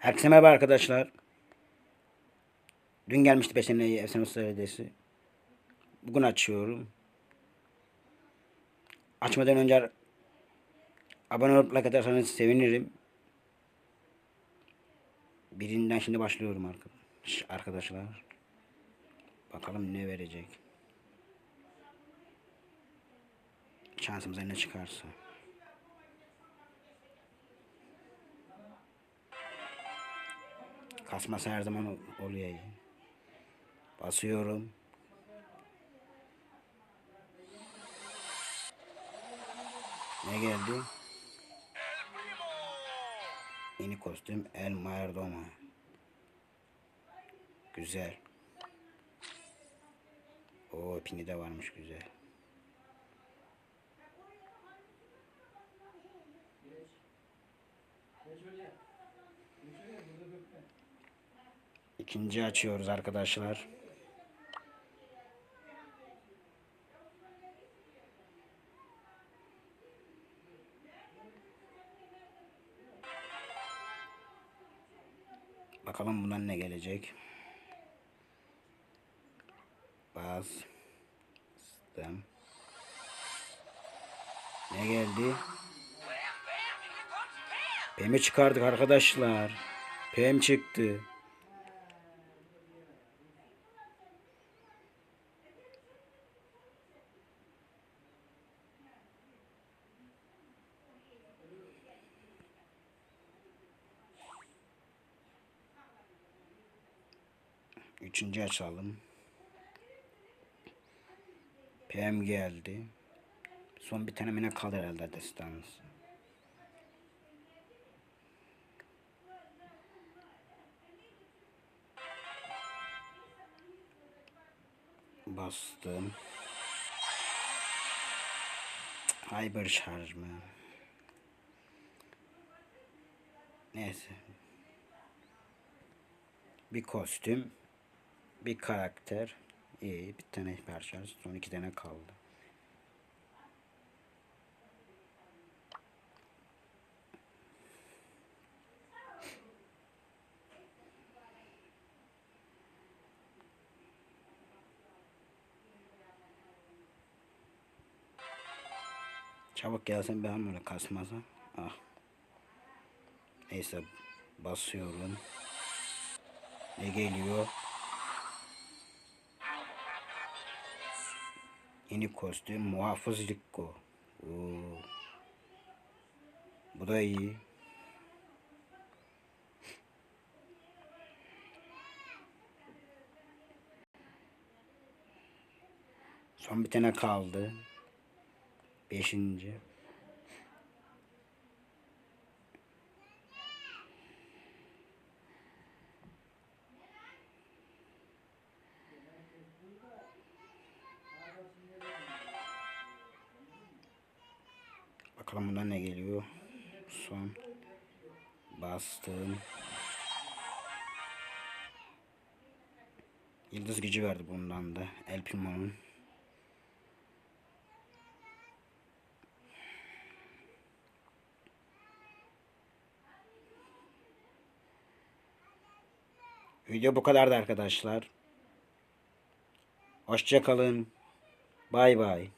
Herkese merhaba arkadaşlar. Dün gelmişti Beşiktaş'ın Efsane Usta hediyesi. Bugün açıyorum. Açmadan önce abone olup like atarsanız sevinirim. Birinden şimdi başlıyorum arkadaş- arkadaşlar. Bakalım ne verecek. Şansımıza ne çıkarsa. Kasması her zaman ol- oluyor. Basıyorum. Ne geldi? Yeni kostüm El Mayordomo. Güzel. O pini de varmış güzel. İkinci açıyoruz arkadaşlar. Bakalım bundan ne gelecek. Bastım. Ne geldi? Pem'i çıkardık arkadaşlar. Pem çıktı. Üçüncü açalım. PM geldi. Son bir tane mine kalır herhalde destansı. Bastım. Hyper şarj mı? Neyse. Bir kostüm. Bir karakter. İyi. Bir tane parça. Son iki tane kaldı. Çabuk gelsin ben böyle kasmasa. Ah. Neyse basıyorum. Ne geliyor? Yeni kostüm muhafız Rico. Oo. Bu da iyi. Son bir tane kaldı. Beşinci. Bakalım bundan ne geliyor. Son. Bastım. Yıldız gücü verdi bundan da. El. Video bu kadardı arkadaşlar. Hoşça kalın. Bay bay.